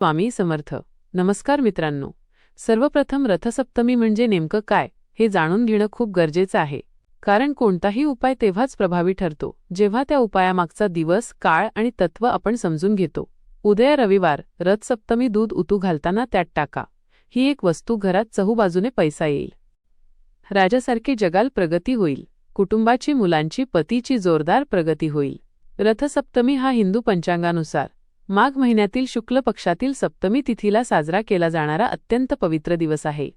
स्वामी समर्थ. नमस्कार मित्रांनो. सर्वप्रथम रथसप्तमी म्हणजे नेमकं काय हे जाणून घेणं खूप गरजेचं आहे. कारण कोणताही उपाय तेव्हाच प्रभावी ठरतो जेव्हा त्या उपायामागचा दिवस काळ आणि तत्व आपण समजून घेतो. उदय रविवार रथसप्तमी दूध उतू घालताना त्यात टाका. ही एक वस्तू घरात चहूबाजूने पैसा येईल. राजासारखी जगाल प्रगती होईल. कुटुंबाची मुलांची पतीची जोरदार प्रगती होईल. रथसप्तमी हा हिंदू पंचांगानुसार. माघ महिन्यातील शुक्ल पक्षातील सप्तमी तिथीला साजरा केला जाणारा अत्यंत पवित्र दिवस आहे.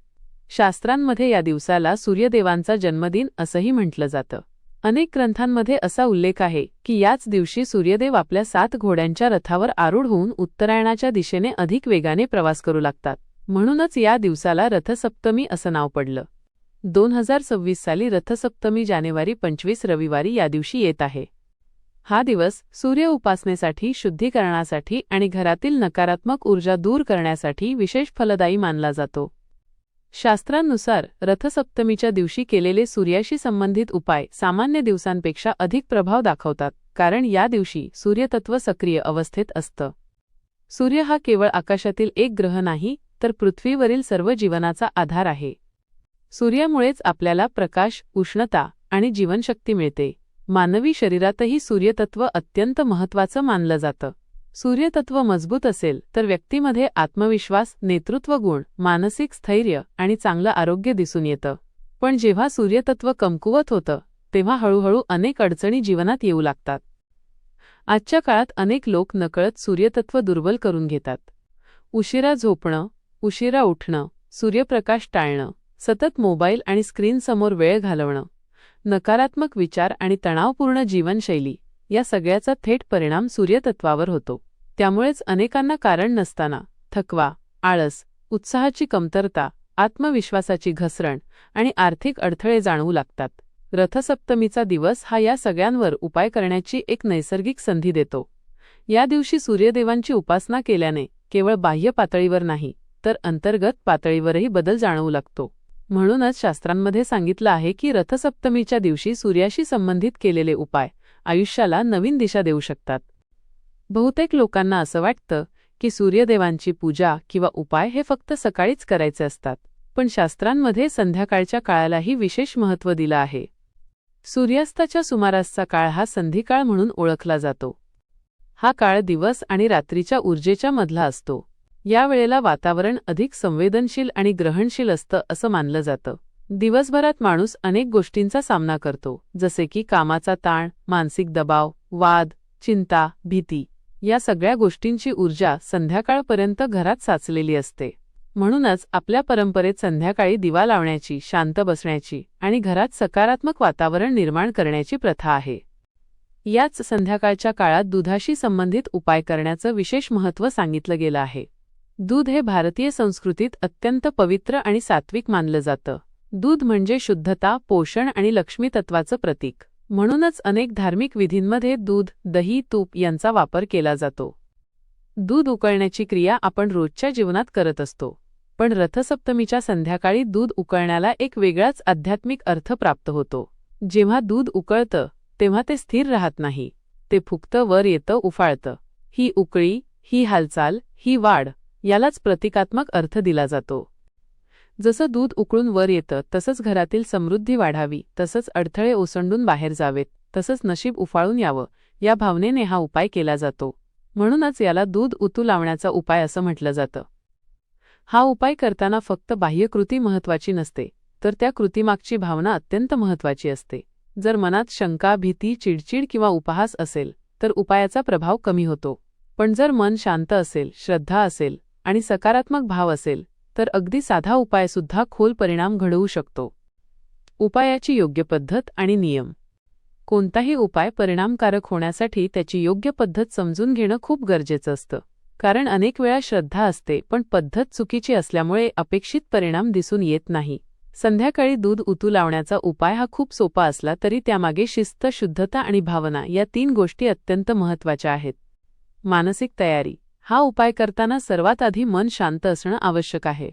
शास्त्रांमध्ये या दिवसाला सूर्यदेवांचा जन्मदिन असंही म्हटलं जातं. अनेक ग्रंथांमध्ये असा उल्लेख आहे की याच दिवशी सूर्यदेव आपल्या सात घोड्यांच्या रथावर आरूढ होऊन उत्तरायणाच्या दिशेने अधिक वेगाने प्रवास करू लागतात. म्हणूनच या दिवसाला रथसप्तमी असं नाव पडलं. दोन हजार सव्वीस साली रथसप्तमी जानेवारी पंचवीस रविवारी या दिवशी येत आहे. हा दिवस सूर्य उपासनेसाठी शुद्धीकरणासाठी आणि घरातील नकारात्मक ऊर्जा दूर करण्यासाठी विशेष फलदायी मानला जातो. शास्त्रांनुसार रथसप्तमीच्या दिवशी केलेले सूर्याशी संबंधित उपाय सामान्य दिवसांपेक्षा अधिक प्रभाव दाखवतात कारण या दिवशी सूर्यतत्व सक्रिय अवस्थेत असतं. सूर्य हा केवळ आकाशातील एक ग्रह नाही तर पृथ्वीवरील सर्व जीवनाचा आधार आहे. सूर्यामुळेच आपल्याला प्रकाश उष्णता आणि जीवनशक्ती मिळते. मानवी शरीरातही सूर्यतत्व अत्यंत महत्त्वाचं मानलं जातं. सूर्यतत्व मजबूत असेल तर व्यक्तीमध्ये आत्मविश्वास नेतृत्व गुण मानसिक स्थैर्य आणि चांगलं आरोग्य दिसून येतं. पण जेव्हा सूर्यतत्व कमकुवत होतं तेव्हा हळूहळू अनेक अडचणी जीवनात येऊ लागतात. आजच्या काळात अनेक लोक नकळत सूर्यतत्व दुर्बल करून घेतात. उशिरा झोपणं उशिरा उठणं सूर्यप्रकाश टाळणं सतत मोबाईल आणि स्क्रीनसमोर वेळ घालवणं नकारात्मक विचार आणि तणावपूर्ण जीवनशैली या सगळ्याचा थेट परिणाम सूर्यतत्वावर होतो. त्यामुळेच अनेकांना कारण नसताना थकवा आळस उत्साहाची कमतरता आत्मविश्वासाची घसरण आणि आर्थिक अडथळे जाणवू लागतात. रथसप्तमीचा दिवस हा या सगळ्यांवर उपाय करण्याची एक नैसर्गिक संधी देतो. या दिवशी सूर्यदेवांची उपासना केल्याने केवळ बाह्य पातळीवर नाही तर अंतर्गत पातळीवरही बदल जाणवू लागतो. म्हणूनच शास्त्रांमध्ये सांगितलं आहे की रथसप्तमीच्या दिवशी सूर्याशी संबंधित केलेले उपाय आयुष्याला नवीन दिशा देऊ शकतात. बहुतेक लोकांना असं वाटतं की सूर्यदेवांची पूजा किंवा उपाय हे फक्त सकाळीच करायचे असतात पण शास्त्रांमध्ये संध्याकाळच्या काळालाही विशेष महत्त्व दिलं आहे. सूर्यास्ताच्या सुमारासचा काळ हा संधिकाळ म्हणून ओळखला जातो. हा काळ दिवस आणि रात्रीच्या ऊर्जेच्या मधला असतो. या वेळेला वातावरण अधिक संवेदनशील आणि ग्रहणशील असतं असं मानलं जातं. दिवसभरात माणूस अनेक गोष्टींचा सामना करतो जसे की कामाचा ताण मानसिक दबाव वाद चिंता भीती या सगळ्या गोष्टींची ऊर्जा संध्याकाळपर्यंत घरात साचलेली असते. म्हणूनच आपल्या परंपरेत संध्याकाळी दिवा लावण्याची शांत बसण्याची आणि घरात सकारात्मक वातावरण निर्माण करण्याची प्रथा आहे. याच संध्याकाळच्या काळात दुधाशी संबंधित उपाय करण्याचं विशेष महत्त्व सांगितलं गेलं आहे. दूध हे भारतीय संस्कृतीत अत्यंत पवित्र आणि सात्विक मानलं जातं. दूध म्हणजे शुद्धता पोषण आणि लक्ष्मी तत्वाचं प्रतीक. म्हणूनच अनेक धार्मिक विधींमध्ये दूध दही तूप यांचा वापर केला जातो. दूध उकळण्याची क्रिया आपण रोजच्या जीवनात करत असतो. पण रथसप्तमीच्या संध्याकाळी दूध उकळण्याला एक वेगळाच आध्यात्मिक अर्थ प्राप्त होतो. जेव्हा दूध उकळतं तेव्हा ते स्थिर राहत नाही. ते फुकतं वर येतं उफाळतं. ही उकळी ही हालचाल ही वाढ यालाच प्रतिकात्मक अर्थ दिला जातो. जसं दूध उकळून वर येतं तसंच घरातील समृद्धी वाढावी तसंच अडथळे ओसंडून बाहेर जावेत तसंच नशीब उफाळून यावं या भावनेने हा उपाय केला जातो. म्हणूनच याला दूध उतू लावण्याचा उपाय असं म्हटलं जातं. हा उपाय करताना फक्त बाह्यकृती महत्वाची नसते तर त्या कृतीमागची भावना अत्यंत महत्वाची असते. जर मनात शंका भीती चिडचिड किंवा उपहास असेल तर उपायाचा प्रभाव कमी होतो. पण जर मन शांत असेल श्रद्धा असेल आणि सकारात्मक भाव असेल तर अगदी साधा उपायसुद्धा खोल परिणाम घडवू शकतो. उपायाची योग्य पद्धत आणि नियम. कोणताही उपाय परिणामकारक होण्यासाठी त्याची योग्य पद्धत समजून घेणं खूप गरजेचं असतं. कारण अनेक वेळा श्रद्धा असते पण पद्धत चुकीची असल्यामुळे अपेक्षित परिणाम दिसून येत नाही. संध्याकाळी दूध उतू लावण्याचा उपाय हा खूप सोपा असला तरी त्यामागे शिस्त शुद्धता आणि भावना या तीन गोष्टी अत्यंत महत्त्वाच्या आहेत. मानसिक तयारी. हा उपाय करताना सर्वात आधी मन शांत असणं आवश्यक आहे.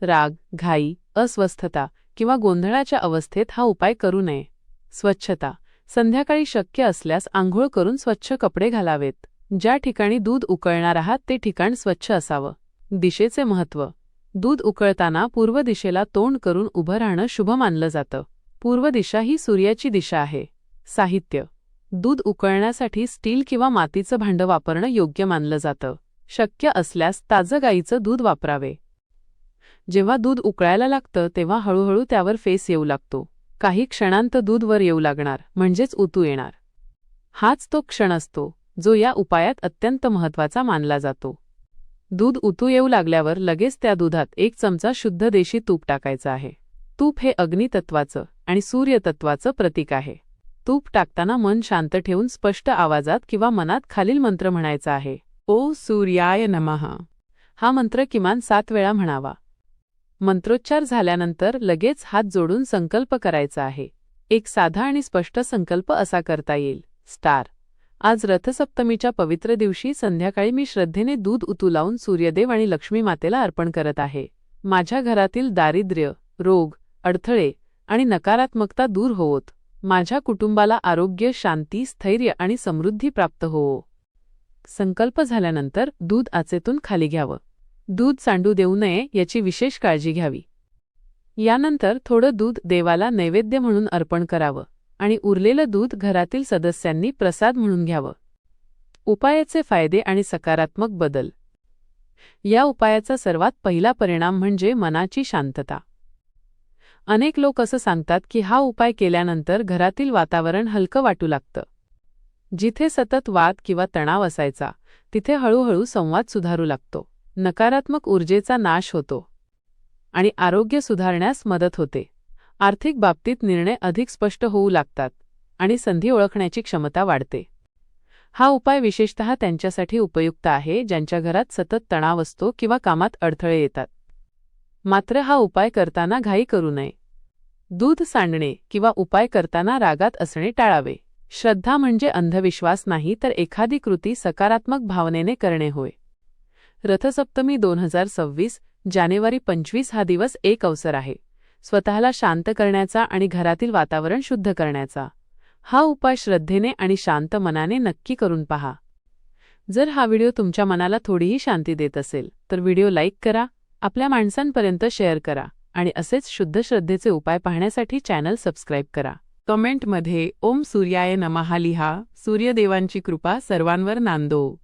राग घाई अस्वस्थता किंवा गोंधळाच्या अवस्थेत हा उपाय करू नये. स्वच्छता. संध्याकाळी शक्य असल्यास आंघोळ करून स्वच्छ कपडे घालावेत. ज्या ठिकाणी दूध उकळणार आहात ते ठिकाण स्वच्छ असावं. दिशेचे महत्त्व. दूध उकळताना पूर्व दिशेला तोंड करून उभं राहणं शुभ मानलं जातं. पूर्व दिशा ही सूर्याची दिशा आहे. साहित्य. दूध उकळण्यासाठी स्टील किंवा मातीचं भांडं वापरणं योग्य मानलं जातं. शक्य असल्यास ताजं गाईचं दूध वापरावे. जेव्हा दूध उकळायला लागतं तेव्हा हळूहळू त्यावर फेस येऊ लागतो. काही क्षणांत दूध वर येऊ लागणार म्हणजेच उतू येणार. हाच तो क्षण असतो जो या उपायात अत्यंत महत्त्वाचा मानला जातो. दूध उतू येऊ लागल्यावर लगेच त्या दुधात एक चमचा शुद्ध देशी तूप टाकायचं आहे. तूप हे अग्नितत्वाचं आणि सूर्यतत्वाचं प्रतीक आहे. तूप टाकताना मन शांत ठेवून स्पष्ट आवाजात किंवा मनात खालील मंत्र म्हणायचा आहे. ओ सूर्याय नमहा हा मंत्र किमान सात वेळा म्हणावा. मंत्रोच्चार झाल्यानंतर लगेच हात जोडून संकल्प करायचा आहे. एक साधा आणि स्पष्ट संकल्प असा करता येईल. स्टार. आज रथसप्तमीच्या पवित्र दिवशी संध्याकाळी मी श्रद्धेने दूध उतू लावून सूर्यदेव आणि लक्ष्मी मातेला अर्पण करत आहे. माझ्या घरातील दारिद्र्य रोग अडथळे आणि नकारात्मकता दूर होवोत. माझ्या कुटुंबाला आरोग्य शांती स्थैर्य आणि समृद्धी प्राप्त होवो. संकल्प झाल्यानंतर दूध आचेतून खाली घ्यावं. दूध सांडू देऊ नये याची विशेष काळजी घ्यावी. यानंतर थोडं दूध देवाला नैवेद्य म्हणून अर्पण करावं आणि उरलेलं दूध घरातील सदस्यांनी प्रसाद म्हणून घ्यावं. उपायाचे फायदे आणि सकारात्मक बदल. या उपायाचा सर्वात पहिला परिणाम म्हणजे मनाची शांतता. अनेक लोक असं सांगतात की हा उपाय केल्यानंतर घरातील वातावरण हलकं वाटू लागतं. जिथे सतत वाद किंवा तणाव असायचा तिथे हळूहळू संवाद सुधारू लागतो. नकारात्मक ऊर्जेचा नाश होतो आणि आरोग्य सुधारण्यास मदत होते. आर्थिक बाबतीत निर्णय अधिक स्पष्ट होऊ लागतात आणि संधी ओळखण्याची क्षमता वाढते. हा उपाय विशेषतः त्यांच्यासाठी उपयुक्त आहे ज्यांच्या घरात सतत तणाव असतो किंवा कामात अडथळे येतात. मात्र हा उपाय करताना घाई करू नये. दूध सांडणे किंवा उपाय करताना रागात असणे टाळावे. श्रद्धा म्हणजे अंधविश्वास नाही तर एखादी कृती सकारात्मक भावनेने करणे होय. रथसप्तमी दोन हजार सव्वीस जानेवारी पंचवीस हा दिवस एक अवसर आहे. स्वतःला शांत करण्याचा आणि घरातील वातावरण शुद्ध करण्याचा. हा उपाय श्रद्धेने आणि शांत मनाने नक्की करून पहा. जर हा व्हिडिओ तुमच्या मनाला थोडीही शांती देत असेल तर व्हिडिओ लाईक करा आपल्या माणसांपर्यंत शेअर करा आणि असेच शुद्ध श्रद्धेचे उपाय पाहण्यासाठी चॅनल सबस्क्राईब करा. कमेंटमध्ये ओम सूर्याय नमहा लिहा सूर्यदेवांची कृपा सर्वांवर नांदो.